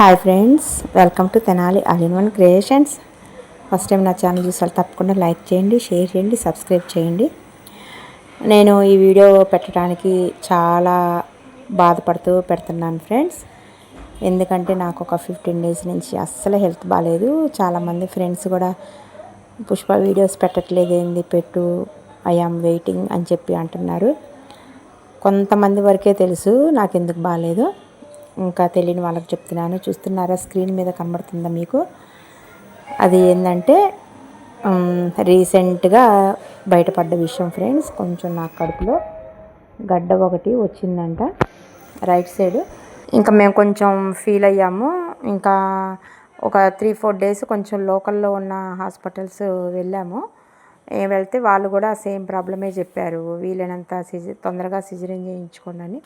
Hi friends welcome to Tenali all in one creations. First time నా channel చూసారు తప్పకుండా like చేయండి share చేయండి సబ్స్క్రైబ్ చేయండి. నేను ఈ వీడియో పెట్టడానికి చాలా బాధపడుతూ పెడుతున్నాను ఫ్రెండ్స్. ఎందుకంటే నాకు ఒక ఫిఫ్టీన్ డేస్ నుంచి అస్సలు హెల్త్ బాగాలేదు చాలామంది ఫ్రెండ్స్ కూడా పుష్ప వీడియోస్ పెట్టట్లేదు ఏంది పెట్టు ఐఆమ్ వెయిటింగ్ అని చెప్పి అంటున్నారు. కొంతమంది వరకే తెలుసు నాకు ఎందుకు బాగాలేదు ఇంకా తెలియని వాళ్ళకి చెప్తున్నాను. చూస్తున్నారా? స్క్రీన్ మీద కనబడుతుందా మీకు? అది ఏంటంటే రీసెంట్గా బయటపడ్డ విషయం ఫ్రెండ్స్. కొంచెం నా కడుపులో గడ్డ ఒకటి వచ్చిందంట రైట్ సైడ్. ఇంకా మేము కొంచెం ఫీల్ అయ్యాము. ఇంకా ఒక త్రీ ఫోర్ డేస్ కొంచెం లోకల్లో ఉన్న హాస్పిటల్స్ వెళ్ళాము. వెళ్తే వాళ్ళు కూడా సేమ్ ప్రాబ్లమే చెప్పారు. వీలైనంత సిజ తొందరగా సిజరింగ్ చేయించుకోండి అని.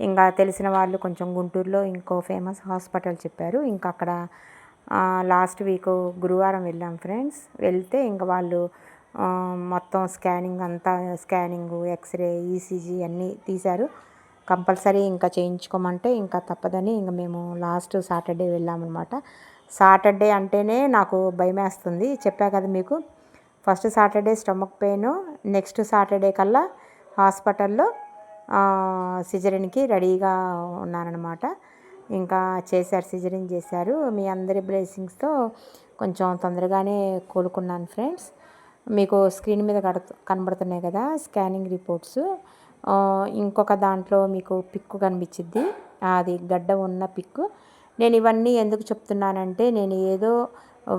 ఇంకా తెలిసిన వాళ్ళు కొంచెం గుంటూరులో ఇంకో ఫేమస్ హాస్పిటల్ చెప్పారు. ఇంకా అక్కడ లాస్ట్ వీక్ గురువారం వెళ్ళాం ఫ్రెండ్స్. వెళ్తే ఇంకా వాళ్ళు మొత్తం స్కానింగ్ అంతా స్కానింగ్ ఎక్స్రే ఈసీజీ అన్నీ తీశారు. కంపల్సరీ ఇంకా చేయించుకోమంటే ఇంకా తప్పదని ఇంకా మేము లాస్ట్ సాటర్డే వెళ్ళామన్నమాట. సాటర్డే అంటేనే నాకు భయమేస్తుంది. చెప్పా కదా మీకు first Saturday stomach pain next Saturday కల్లా హాస్పిటల్లో సిజరిన్కి రెడీగా ఉన్నానన్నమాట ఇంకా చేశారు సిజరిన్ చేశారు. మీ అందరి బ్లెస్సింగ్స్తో కొంచెం తొందరగానే కోలుకున్నాను ఫ్రెండ్స్. మీకు స్క్రీన్ మీద కనబడుతున్నాయి కదా స్కానింగ్ రిపోర్ట్స్. ఇంకొక దాంట్లో మీకు పిక్ కనిపించిద్ది. అది గడ్డ ఉన్న పిక్ నేను ఇవన్నీ ఎందుకు చెప్తున్నానంటే నేను ఏదో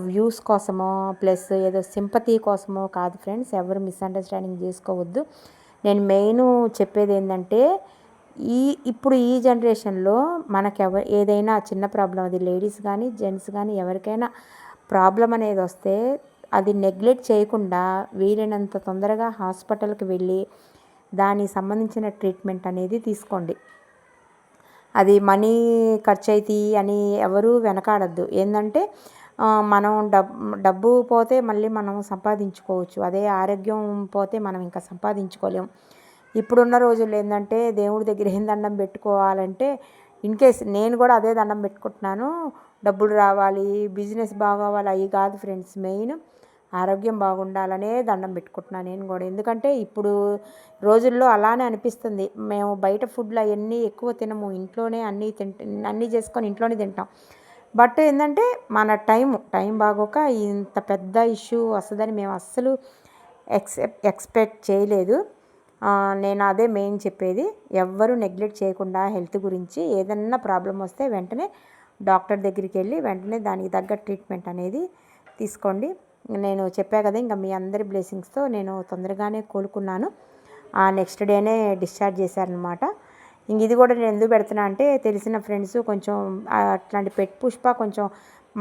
వ్యూస్ కోసమో ప్లస్ ఏదో సింపతి కోసమో కాదు ఫ్రెండ్స్. ఎవరు మిస్అండర్స్టాండింగ్ చేసుకోవద్దు. నేను మెయిన్ చెప్పేది ఏంటంటే ఈ ఇప్పుడు ఈ జనరేషన్లో మనకు ఎవ ఏదైనా చిన్న ప్రాబ్లం అది లేడీస్ కానీ జెంట్స్ కానీ ఎవరికైనా ప్రాబ్లం అనేది వస్తే అది నెగ్లెక్ట్ చేయకుండా వీలైనంత తొందరగా హాస్పిటల్కి వెళ్ళి దానికి సంబంధించిన ట్రీట్మెంట్ అనేది తీసుకోండి. అది మనీ ఖర్చు అవుతాయి అని ఎవరు వెనకాడద్దు. ఏంటంటే మనం డబ్ డబ్బు పోతే మళ్ళీ మనం సంపాదించుకోవచ్చు. అదే ఆరోగ్యం పోతే మనం ఇంకా సంపాదించుకోలేం. ఇప్పుడున్న రోజుల్లో ఏంటంటే దేవుడి దగ్గర ఏం దండం పెట్టుకోవాలంటే ఇన్ కేస్ నేను కూడా అదే దండం పెట్టుకుంటున్నాను. డబ్బులు రావాలి బిజినెస్ బాగోవాలి అవి కాదు ఫ్రెండ్స్. మెయిన్ ఆరోగ్యం బాగుండాలనే దండం పెట్టుకుంటున్నాను నేను కూడా. ఎందుకంటే ఇప్పుడు రోజుల్లో అలానే అనిపిస్తుంది. మేము బయట ఫుడ్లు అవన్నీ ఎక్కువ తినము. ఇంట్లోనే అన్నీ తింట అన్నీ చేసుకొని ఇంట్లోనే తింటాం. బట్ ఏంటంటే మన టైం టైం బాగోక ఇంత పెద్ద ఇష్యూ వస్తుందని మేము అస్సలు ఎక్సెప్ట్ ఎక్స్పెక్ట్ చేయలేదు. నేను అదే మెయిన్ చెప్పేది ఎవ్వరూ నెగ్లెక్ట్ చేయకుండా హెల్త్ గురించి ఏదన్నా ప్రాబ్లం వస్తే వెంటనే డాక్టర్ దగ్గరికి వెళ్ళి వెంటనే దానికి తగ్గ ట్రీట్మెంట్ అనేది తీసుకోండి. నేను చెప్పా కదా ఇంకా మీ అందరి బ్లెస్సింగ్స్తో నేను తొందరగానే కోలుకున్నాను. నెక్స్ట్ డేనే డిశ్చార్జ్ చేశారనమాట ఇంక ఇది కూడా నేను ఎందుకు పెడుతున్నా అంటే తెలిసిన ఫ్రెండ్స్ కొంచెం అట్లాంటి పెట్ పుష్ప కొంచెం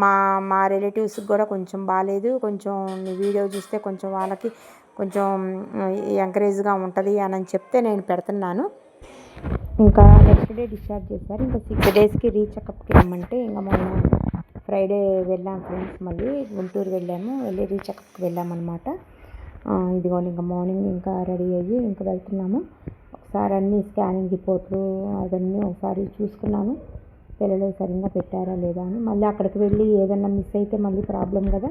మా మా రిలేటివ్స్కి కూడా కొంచెం బాగాలేదు కొంచెం వీడియో చూస్తే కొంచెం వాళ్ళకి కొంచెం ఎంకరేజ్గా ఉంటుంది అని చెప్తే నేను పెడుతున్నాను. ఇంకా నెక్స్ట్ డే డిశ్చార్జ్ చేశారు. ఇంకా సిక్స్ డేస్కి రీచెకప్కి రమ్మంటే ఇంకా మొన్న ఫ్రైడే వెళ్ళాం ఫ్రెండ్స్ మళ్ళీ గుంటూరు వెళ్ళాము. వెళ్ళి రీచెకప్కి వెళ్ళామన్నమాట. ఇదిగోని ఇంకా మార్నింగ్ ఇంకా రెడీ అయ్యి ఇంకా వెళ్తున్నాము. ఒకసారి అన్ని స్కానింగ్ రిపోర్ట్లు అవన్నీ ఒకసారి చూసుకున్నాను. పిల్లలు సరిగ్గా పెట్టారా లేదా అని. మళ్ళీ అక్కడికి వెళ్ళి ఏదన్నా మిస్ అయితే మళ్ళీ ప్రాబ్లం కదా.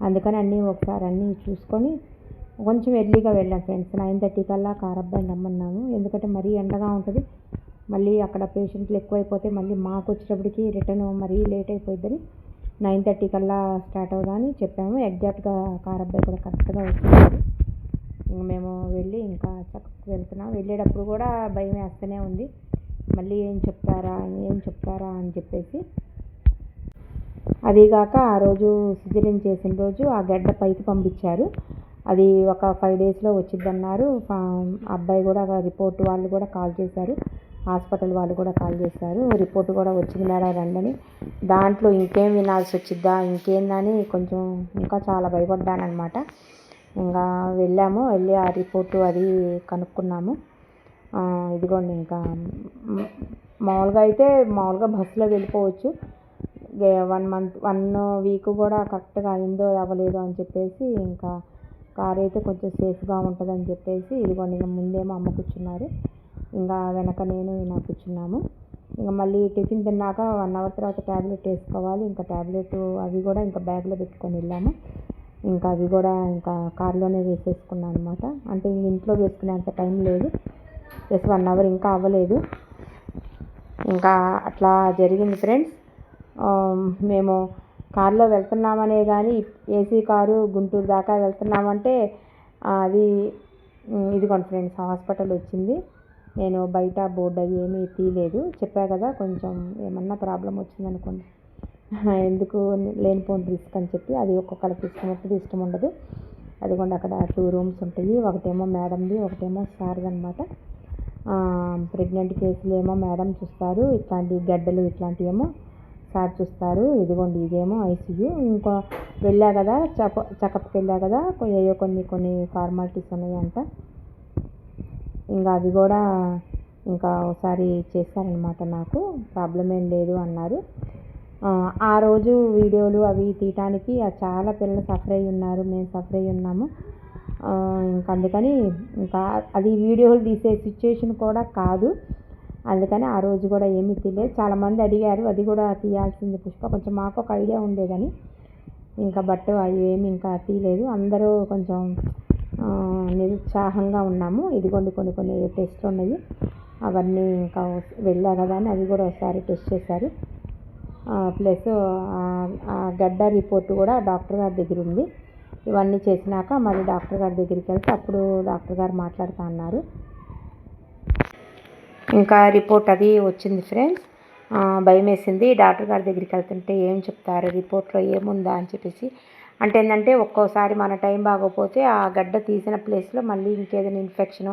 అందుకని అన్నీ ఒకసారి అన్నీ చూసుకొని కొంచెం ఎర్లీగా వెళ్ళాం ఫ్రెండ్స్. నైన్ థర్టీ కల్లా కారబ్బాయి నమ్మన్నాము ఎందుకంటే మరీ ఎండగా ఉంటుంది. మళ్ళీ అక్కడ పేషెంట్లు ఎక్కువైపోతే మళ్ళీ మాకు వచ్చేటప్పటికి రిటర్న్ మరీ లేట్ అయిపోద్దని నైన్ థర్టీ కల్లా స్టార్ట్ అవుదామని చెప్పాము. ఎగ్జాక్ట్గా కారబ్బాయి కూడా కరెక్ట్గా వచ్చింది మేము వెళ్ళి ఇంకా చక్కకు వెళ్తున్నాం. వెళ్ళేటప్పుడు కూడా భయం వేస్తూనే ఉంది. మళ్ళీ ఏం చెప్తారా ఏం చెప్తారా అని చెప్పేసి. అదీగాక ఆ రోజు సిజరిన్ చేసిన రోజు ఆ గడ్డ పైకి పంపించారు. అది ఒక ఫైవ్ డేస్లో వచ్చిందన్నారు. అబ్బాయి కూడా రిపోర్ట్ వాళ్ళు కూడా కాల్ చేశారు. హాస్పిటల్ వాళ్ళు కూడా కాల్ చేశారు. రిపోర్ట్ కూడా వచ్చింది మేడం రండని. దాంట్లో ఇంకేం వినాల్సి వచ్చిద్దా ఇంకేందని కొంచెం ఇంకా చాలా భయపడ్డానమాట ఇంకా వెళ్ళాము వెళ్ళి ఆ రిపోర్టు అది కనుక్కున్నాము. ఇదిగోండి ఇంకా. మామూలుగా అయితే మామూలుగా బస్సులో వెళ్ళిపోవచ్చు. వన్ మంత్ వన్ వీక్ కూడా కరెక్ట్గా అయిందో అవ్వలేదో అని చెప్పేసి ఇంకా కార్ అయితే కొంచెం సేఫ్గా ఉంటుందని చెప్పేసి ఇదిగోండి ఇంకా ముందేమో అమ్మ కూర్చున్నారు. ఇంకా వెనక నేను ఈయన కూర్చున్నాము. ఇంకా మళ్ళీ టిఫిన్ తిన్నాక వన్ అవర్ తర్వాత ట్యాబ్లెట్ వేసుకోవాలి. ఇంకా ట్యాబ్లెట్ అవి కూడా ఇంకా బ్యాగ్లో పెట్టుకొని వెళ్ళాము. ఇంకా అవి కూడా ఇంకా కార్లోనే వేసేసుకున్నాను అనమాట అంటే ఇంట్లో వేసుకునేంత టైం లేదు. జస్ట్ వన్ అవర్ ఇంకా అవ్వలేదు. ఇంకా అట్లా జరిగింది ఫ్రెండ్స్. మేము కారులో వెళ్తున్నామనే కానీ ఏసీ కారు గుంటూరు దాకా వెళ్తున్నామంటే అది ఇదిగోండి ఫ్రెండ్స్ హాస్పిటల్ వచ్చింది. నేను బయట బోర్డు అవి ఏమీ తీయలేదు. చెప్పా కదా కొంచెం ఏమన్నా ప్రాబ్లం వచ్చిందనుకోండి. ఎందుకు లేనిపోని రిస్క్ అని చెప్పి అది ఒక్కొక్కరికి ఇష్టం ఉంటుంది ఇష్టం ఉండదు. అదిగోండి అక్కడ టూ రూమ్స్ ఉంటాయి. ఒకటేమో మేడంది ఒకటేమో సార్ది అనమాట ప్రెగ్నెంట్ కేసులు ఏమో మేడం చూస్తారు ఇట్లాంటి గడ్డలు ఇట్లాంటివి ఏమో సార్ చూస్తారు. ఇదిగోండి ఇదేమో ఐసీయూ. ఇంకో వెళ్ళా కదా చప చెకప్కి వెళ్ళా కదా ఏయో కొన్ని కొన్ని ఫార్మాలిటీస్ ఉన్నాయంట. ఇంకా అవి కూడా ఇంకా ఒకసారి చేశారనమాట నాకు. ప్రాబ్లం ఏం లేదు అన్నారు. ఆ రోజు వీడియోలు అవి తీయటానికి చాలా పిల్లలు సఫర్ అయ్యి ఉన్నారు మేము సఫర్ అయ్యి ఉన్నాము. ఇంకా అందుకని ఇంకా అది వీడియోలు తీసే సిచ్యుయేషన్ కూడా కాదు. అందుకని ఆ రోజు కూడా ఏమీ తీయలేదు చాలామంది అడిగారు అది కూడా తీయాల్సింది పుష్ప కొంచెం మాకు ఒక ఐడియా ఉండేదని. ఇంకా బట్ అవి ఏమి ఇంకా తీయలేదు. అందరూ కొంచెం నిరుత్సాహంగా ఉన్నాము. ఇదిగోండి కొన్ని కొన్ని టెస్ట్లు ఉన్నాయి. అవన్నీ ఇంకా వెళ్ళా కదా అని అవి కూడా ఒకసారి టెస్ట్ చేశారు. ప్లస్ గడ్డ రిపోర్ట్ కూడా డాక్టర్ గారి దగ్గర ఉంది. ఇవన్నీ చేసినాక మళ్ళీ డాక్టర్ గారి దగ్గరికి వెళ్తే అప్పుడు డాక్టర్ గారు మాట్లాడుతూ అన్నారు. ఇంకా రిపోర్ట్ అది వచ్చింది ఫ్రెండ్స్. భయం వేసింది. డాక్టర్ గారి దగ్గరికి వెళ్తుంటే ఏం చెప్తారు? రిపోర్ట్లో ఏముందా అని చెప్పేసి. అంటే ఏంటంటే ఒక్కోసారి మన టైం బాగోపోతే ఆ గడ్డ తీసిన ప్లేస్లో మళ్ళీ ఇంకేదైనా ఇన్ఫెక్షను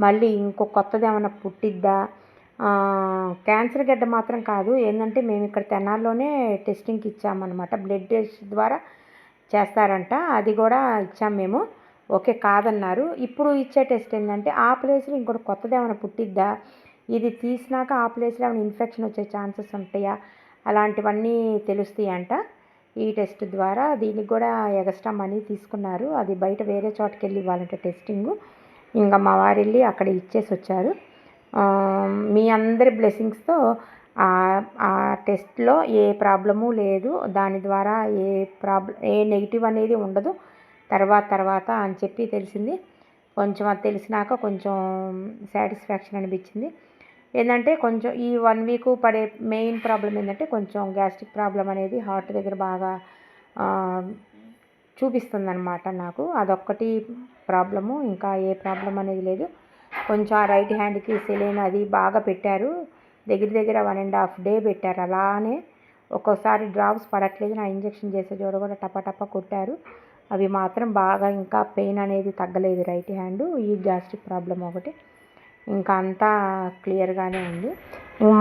మళ్ళీ ఇంకో కొత్తది ఏమైనా పుట్టిద్దా? క్యాన్సర్ గడ్డ మాత్రం కాదు. ఏంటంటే మేము ఇక్కడ తెనాల్లోనే టెస్టింగ్కి ఇచ్చామన్నమాట. బ్లడ్ టెస్ట్ ద్వారా చేస్తారంట. అది కూడా ఇచ్చాం మేము. ఓకే కాదన్నారు. ఇప్పుడు ఇచ్చే టెస్ట్ ఏంటంటే ఆ ప్లేస్లో ఇంకోటి కొత్తది ఏమైనా పుట్టిద్దా? ఇది తీసినాక ఆ ప్లేస్లో ఏమైనా ఇన్ఫెక్షన్ వచ్చే ఛాన్సెస్ ఉంటాయా? అలాంటివన్నీ తెలుస్తాయి అంట ఈ టెస్ట్ ద్వారా దీనికి కూడా ఎక్స్ట్రా మనీ తీసుకున్నారు. అది బయట వేరే చోటుకి వెళ్ళి ఇవ్వాలంటే టెస్టింగ్. ఇంకా మా వారు వెళ్ళి అక్కడ ఇచ్చేసి వచ్చారు మీ అందరి బ్లెస్సింగ్స్తో ఆ టెస్ట్లో ఏ ప్రాబ్లము లేదు దాని ద్వారా ఏ ప్రాబ్లం ఏ నెగిటివ్ అనేది ఉండదు. తర్వాత తర్వాత అని చెప్పి తెలిసింది. కొంచెం అది తెలిసినాక కొంచెం సాటిస్ఫాక్షన్ అనిపించింది. ఏంటంటే కొంచెం ఈ వన్ వీక్ పడే మెయిన్ ప్రాబ్లం ఏంటంటే కొంచెం గ్యాస్ట్రిక్ ప్రాబ్లం అనేది హార్ట్ దగ్గర బాగా చూపిస్తుంది అనమాట నాకు. అదొక్కటి ప్రాబ్లము ఇంకా ఏ ప్రాబ్లం అనేది లేదు. కొంచెం ఆ రైట్ హ్యాండ్కి సెలైన్ అది బాగా పెట్టారు. దగ్గర దగ్గర వన్ అండ్ హాఫ్ డే పెట్టారు. అలానే ఒక్కోసారి డ్రాప్స్ పడట్లేదు. నా ఇంజెక్షన్ చేసే చోట కూడా టప కొట్టారు. అవి మాత్రం బాగా ఇంకా పెయిన్ అనేది తగ్గలేదు రైట్ హ్యాండ్. ఈ గ్యాస్ట్రిక్ ప్రాబ్లం ఒకటి ఇంకా అంతా క్లియర్గానే ఉంది.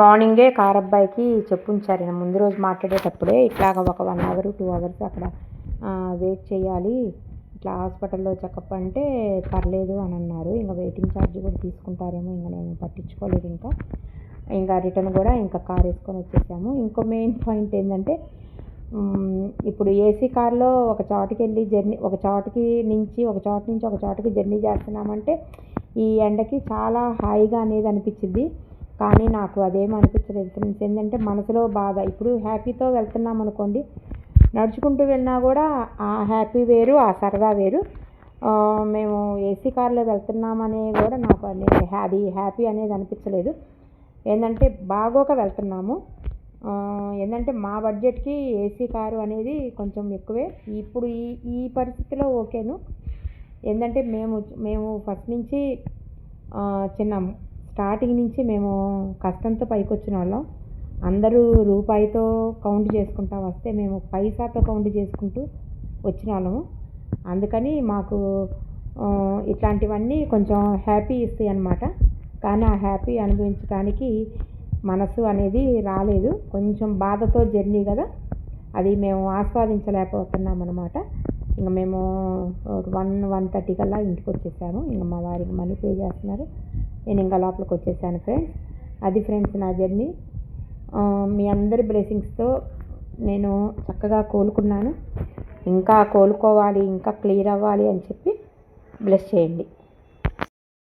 మార్నింగే కారబ్బాయికి చెప్పుంచారు. నేను ముందు రోజు మాట్లాడేటప్పుడే ఇట్లాగ ఒక వన్ అవర్ టూ అవర్స్ అక్కడ వెయిట్ చేయాలి. ఇట్లా హాస్పిటల్లో చెకప్ అంటే పర్లేదు అని అన్నారు. ఇంకా వెయిటింగ్ ఛార్జ్ కూడా తీసుకుంటారేమో ఇంకా నేను పట్టించుకోలేదు ఇంకా. ఇంకా రిటర్న్ కూడా ఇంకా కార్ వేసుకొని వచ్చేసాము. ఇంకో మెయిన్ పాయింట్ ఏంటంటే ఇప్పుడు ఏసీ కార్లో ఒక చోటుకి వెళ్ళి జర్నీ ఒక చోటుకి నుంచి ఒక చోట నుంచి ఒక చోటుకి జర్నీ చేస్తున్నామంటే ఈ ఎండకి చాలా హాయిగా అనేది అనిపించింది కానీ నాకు అదేం అనిపించలేదు. ఫ్రెండ్స్ ఏంటంటే మనసులో బాధ. ఇప్పుడు హ్యాపీతో వెళ్తున్నాం అనుకోండి నడుచుకుంటూ వెళ్ళినా కూడా ఆ హ్యాపీ వేరు ఆ సరదా వేరు. మేము ఏసీ కార్లో వెళ్తున్నామనే కూడా నాకు అది హ్యాపీ అనేది అనిపించలేదు. ఏంటంటే బాగోక వెళ్తున్నాము. ఏంటంటే మా బడ్జెట్కి ఏసీ కారు అనేది కొంచెం ఎక్కువే. ఇప్పుడు ఈ ఈ పరిస్థితిలో ఓకేను. ఏంటంటే మేము మేము ఫస్ట్ నుంచి చిన్న స్టార్టింగ్ నుంచి మేము కష్టంతో పైకి వచ్చిన వాళ్ళం. అందరూ రూపాయితో కౌంట్ చేసుకుంటా వస్తే మేము పైసాతో కౌంట్ చేసుకుంటూ వచ్చిన వాళ్ళము అందుకని మాకు ఇట్లాంటివన్నీ కొంచెం హ్యాపీ ఇస్తాయి అన్నమాట. కానీ ఆ హ్యాపీ అనుభవించడానికి మనసు అనేది రాలేదు. కొంచెం బాధతో జర్నీ కదా. అది మేము ఆస్వాదించలేకపోతున్నాం అనమాట ఇంక మేము వన్ వన్ థర్టీ కల్లా ఇంటికి వచ్చేసాము. ఇంకా మా వారికి మనీ పే చేస్తున్నారు. నేను ఇంకా లోపలికి వచ్చేసాను ఫ్రెండ్స్. అది ఫ్రెండ్స్ నా జర్నీ. మీ అందరి బ్లెస్సింగ్స్తో నేను చక్కగా కోలుకున్నాను. ఇంకా కోలుకోవాలి ఇంకా క్లియర్ అవ్వాలి అని చెప్పి బ్లెస్ చేయండి.